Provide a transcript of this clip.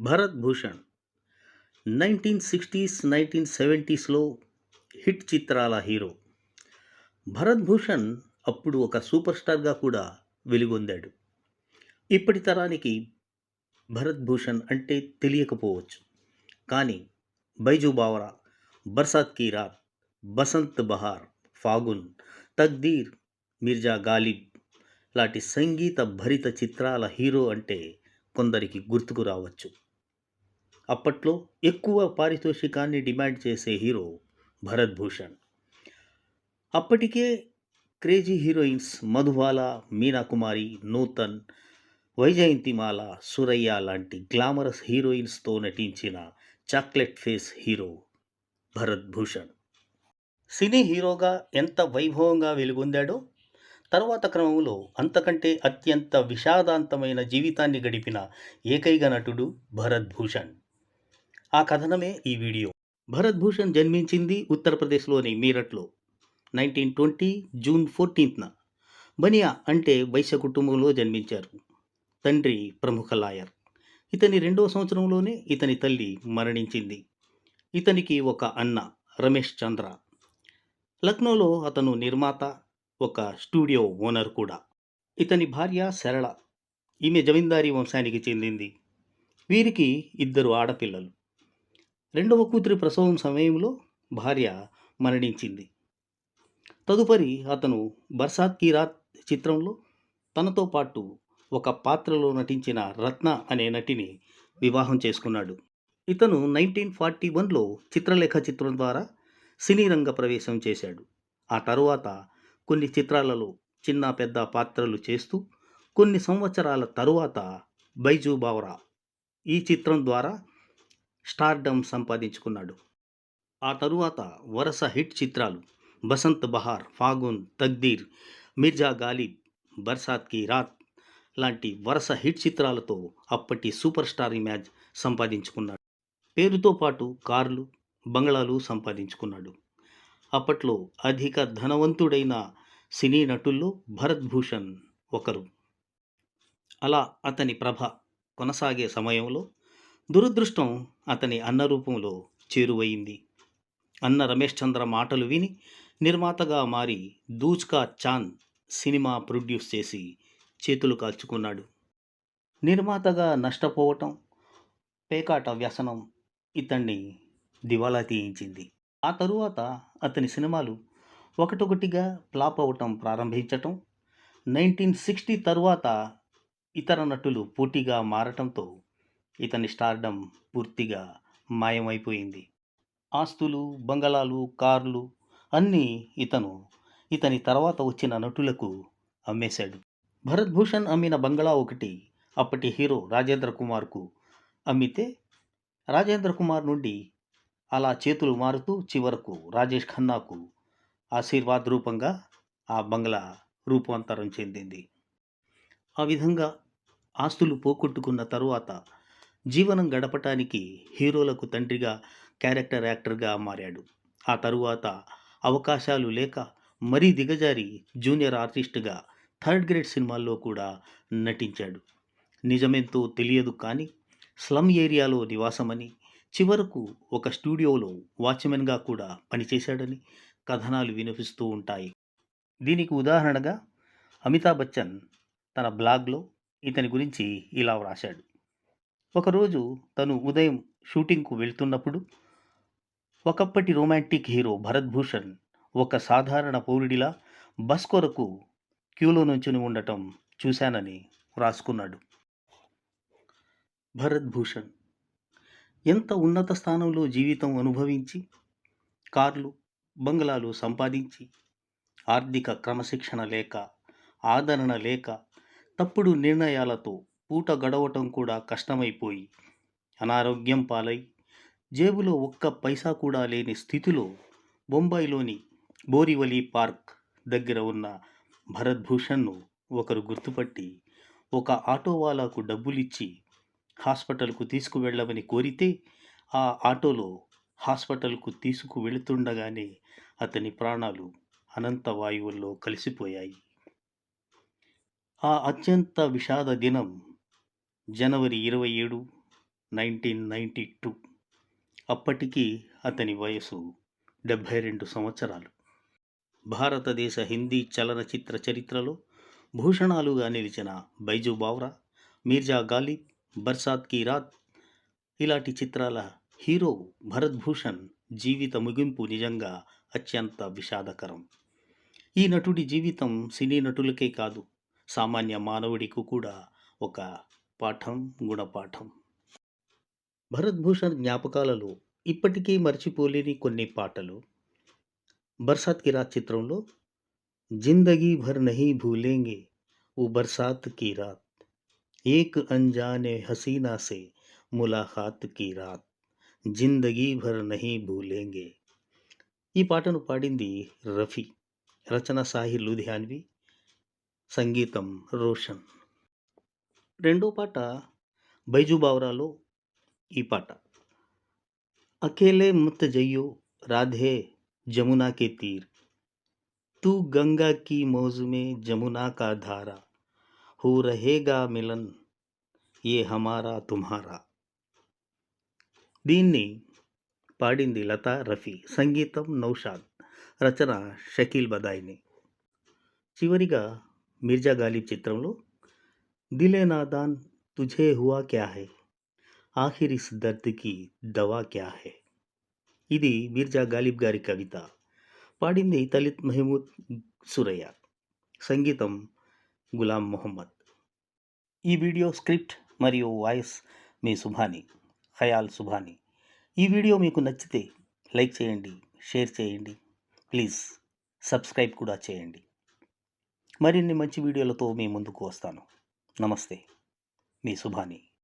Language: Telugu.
Bharat Bhushan nineteen sixties nineteen సెవెంటీస్లో hit చిత్రాల హీరో. భరత్ భూషణ్ అప్పుడు ఒక సూపర్ స్టార్గా కూడా వెలుగొందాడు. ఇప్పటి తరానికి భరత్ భూషణ్ అంటే తెలియకపోవచ్చు. కానీ బైజు బావరా బర్సాత్ కీ రాత్ బసంత్ బహార్ ఫాగున్ తక్దీర్ మిర్జా గాలిబ్ లాంటి సంగీత భరిత చిత్రాల హీరో అంటే కొందరికి గుర్తుకు రావచ్చు. అప్పట్లో ఎక్కువ పారితోషికాన్ని డిమాండ్ చేసే హీరో భరత్ భూషణ్. అప్పటికే క్రేజీ హీరోయిన్స్ మధుబాల మీనాకుమారి నూతన్ వైజయంతిమాల సురయ్య లాంటి గ్లామరస్ హీరోయిన్స్తో నటించిన chocolate face hero Bharat Bhushan. Cine హీరోగా ఎంత వైభవంగా వెలుగొందాడో తర్వాత క్రమంలో అంతకంటే అత్యంత విషాదాంతమైన జీవితాన్ని గడిపిన ఏకైక నటుడు భరత్ భూషణ్. ఆ కథనమే ఈ వీడియో. భరత్ భూషణ్ జన్మించింది ఉత్తరప్రదేశ్లోని మీరట్లో నైన్టీన్ ట్వంటీ జూన్ ఫోర్టీన్త్న. బనియా అంటే వైశ్య కుటుంబంలో జన్మించారు. తండ్రి ప్రముఖ లాయర్. ఇతని రెండో సంవత్సరంలోనే ఇతని తల్లి మరణించింది. ఇతనికి ఒక అన్న రమేష్ చంద్ర. లక్నోలో అతను నిర్మాత ఒక స్టూడియో ఓనర్ కూడా. ఇతని భార్య సరళ. ఈమె జమీందారీ వంశానికి చెందింది. వీరికి ఇద్దరు ఆడపిల్లలు. రెండవ కూతురి ప్రసవం సమయంలో భార్య మరణించింది. తదుపరి అతను బర్సాత్ కీ రాత్ చిత్రంలో తనతో పాటు ఒక పాత్రలో నటించిన రత్న అనే నటిని వివాహం చేసుకున్నాడు. ఇతను నైన్టీన్ ఫార్టీ వన్లో చిత్రలేఖ చిత్రం ద్వారా సినీ రంగ ప్రవేశం చేశాడు. ఆ తరువాత కొన్ని చిత్రాలలో చిన్న పెద్ద పాత్రలు చేస్తూ కొన్ని సంవత్సరాల తరువాత బైజూ బావరా ఈ చిత్రం ద్వారా స్టార్డమ్ సంపాదించుకున్నాడు. ఆ తరువాత వరుస హిట్ చిత్రాలు బసంత్ బహార్ ఫాగున్ తక్దీర్ మిర్జా గాలిబ్ బర్సాత్ కీ రాత్ లాంటి వరుస హిట్ చిత్రాలతో అప్పటి సూపర్ స్టార్ ఇమేజ్ సంపాదించుకున్నాడు. పేరుతో పాటు కార్లు బంగ్లాలు సంపాదించుకున్నాడు. అప్పట్లో అధిక ధనవంతుడైన సినీ నటుల్లో భరత్ భూషణ్ ఒకరు. అలా అతని ప్రభ కొనసాగే సమయంలో దురదృష్టం అతని అన్న రూపంలో చేరువయింది. అన్న రమేష్ చంద్ర మాటలు విని నిర్మాతగా మారి దూజ్కా చాంద్ సినిమా ప్రొడ్యూస్ చేసి చేతులు కాల్చుకున్నాడు. నిర్మాతగా నష్టపోవటం పేకాట వ్యసనం ఇతన్ని దివాలా తీయించింది. ఆ తరువాత అతని సినిమాలు ఒకటొకటిగా ఫ్లాప్ అవటం ప్రారంభించటం నైన్టీన్ సిక్స్టీ తరువాత ఇతర నటులు పోటీగా మారటంతో ఇతని స్టార్డం పూర్తిగా మాయమైపోయింది. ఆస్తులు బంగళాలు కార్లు అన్నీ ఇతను ఇతని తర్వాత వచ్చిన నటులకు అమ్మేశాడు. భరత్ భూషణ్ అమ్మిన బంగళా ఒకటి అప్పటి హీరో రాజేంద్ర కుమార్కు అమ్మితే రాజేంద్ర కుమార్ నుండి అలా చేతులు మారుతూ చివరకు రాజేష్ ఖన్నాకు ఆశీర్వాద్ రూపంగా ఆ బంగ్లా రూపాంతరం చెందింది. ఆ విధంగా ఆస్తులు పోగొట్టుకున్న తరువాత జీవనం గడపటానికి హీరోలకు తండ్రిగా క్యారెక్టర్ యాక్టర్గా మారాడు. ఆ తరువాత అవకాశాలు లేక మరీ దిగజారి జూనియర్ ఆర్టిస్ట్గా థర్డ్ గ్రేడ్ సినిమాల్లో కూడా నటించాడు. నిజమేంతో తెలియదు కానీ స్లమ్ ఏరియాలో నివాసమని చివరకు ఒక స్టూడియోలో వాచ్మెన్గా కూడా పనిచేశాడని కథనాలు వినిపిస్తూ ఉంటాయి. దీనికి ఉదాహరణగా అమితాబ్ బచ్చన్ తన బ్లాగ్లో ఇతని గురించి ఇలా వ్రాశాడు. ఒకరోజు తను ఉదయం షూటింగ్కు వెళ్తున్నప్పుడు ఒకప్పటి రొమాంటిక్ హీరో భరత్ భూషణ్ ఒక సాధారణ పౌరుడిలా బస్ కొరకు క్యూలో నుంచుని ఉండటం చూశానని రాసుకున్నాడు. భరత్ భూషణ్ ఎంత ఉన్నత స్థానంలో జీవితం అనుభవించి కార్లు బంగ్లాలు సంపాదించి ఆర్థిక క్రమశిక్షణ లేక ఆదరణ లేక తప్పుడు నిర్ణయాలతో పూట గడవటం కూడా కష్టమైపోయి అనారోగ్యం పాలై జేబులో ఒక్క పైసా కూడా లేని స్థితిలో బొంబాయిలోని బోరివలి పార్క్ దగ్గర ఉన్న భరత్ భూషణ్ను ఒకరు గుర్తుపట్టి ఒక ఆటోవాలాకు డబ్బులిచ్చి హాస్పిటల్కు తీసుకువెళ్ళమని కోరితే ఆ ఆటోలో హాస్పిటల్కు తీసుకువెళుతుండగానే అతని ప్రాణాలు అనంత వాయువుల్లో కలిసిపోయాయి. ఆ అత్యంత విషాద దినం జనవరి ఇరవై ఏడు నైన్టీన్ నైంటీ టూ అప్పటికి అతని వయసు డెబ్భై రెండు సంవత్సరాలు. భారతదేశ హిందీ చలనచిత్ర చరిత్రలో భూషణాలుగా నిలిచిన బైజు బావ్రా మీర్జా గాలిబ్ బర్సాత్ కీ రాత్ ఇలాంటి చిత్రాల హీరో భరత్ భూషణ్ జీవిత ముగింపు నిజంగా అత్యంత విషాదకరం. ఈ నటుడి జీవితం సినీ నటులకే కాదు సామాన్య మానవుడికి కూడా ఒక పాఠం గుణపాఠం భరద్భూషణ్ జ్ఞాపకాలలో ఇప్పటికీ మర్చిపోలేని కొన్ని పాటలు బర్సాత్ కిరా చిత్రంలో జిందగీ భర్ నహీ భూలేంగే ఓ బర్సాత్ కీ రాత్ ఏక్ అంజానే హసీనా సే ములాఖాత్ కీ రాత్ జిందగీ భర్ నహీ భూలేంగే ఈ పాటను పాడింది రఫీ రచన సాహిర్ లూధియాన్వి సంగీతం రోషన్ రెండో పాట బైజు బావరాలో ఈ పాట అకేలే ముత్ జయ్యో రాధే జమునా కే తీర్ तू गंगा की मौज में जमुना का धारा हो रहेगा मिलन ये हमारा तुम्हारा దీన్ని పాడింది లతా రఫీ సంగీతం నౌషాద్ రచన షకీల్ బదాయిని చివరిగా మిర్జా గాలిబ్ చిత్రంలో దిలే नादान तुझे హువా క్యా है? ఆఖిర్ ఇస్ దర్ద్ దవా క్యా హై ఇది మీర్జా గాలిబ్ గారి కవిత. పాడింది తలిత్ మహమూద్ సురయ్య. సంగీతం గులాం మొహమ్మద్. ఈ వీడియో స్క్రిప్ట్ మరియు వాయిస్ మీ సుభాని ఖయాల్ సుభాని. ఈ వీడియో మీకు నచ్చితే లైక్ చేయండి షేర్ చేయండి ప్లీజ్ సబ్స్క్రైబ్ కూడా చేయండి. మరిన్ని మంచి వీడియోలతో మీ ముందుకు వస్తాను. నమస్తే. మీ సుభాని.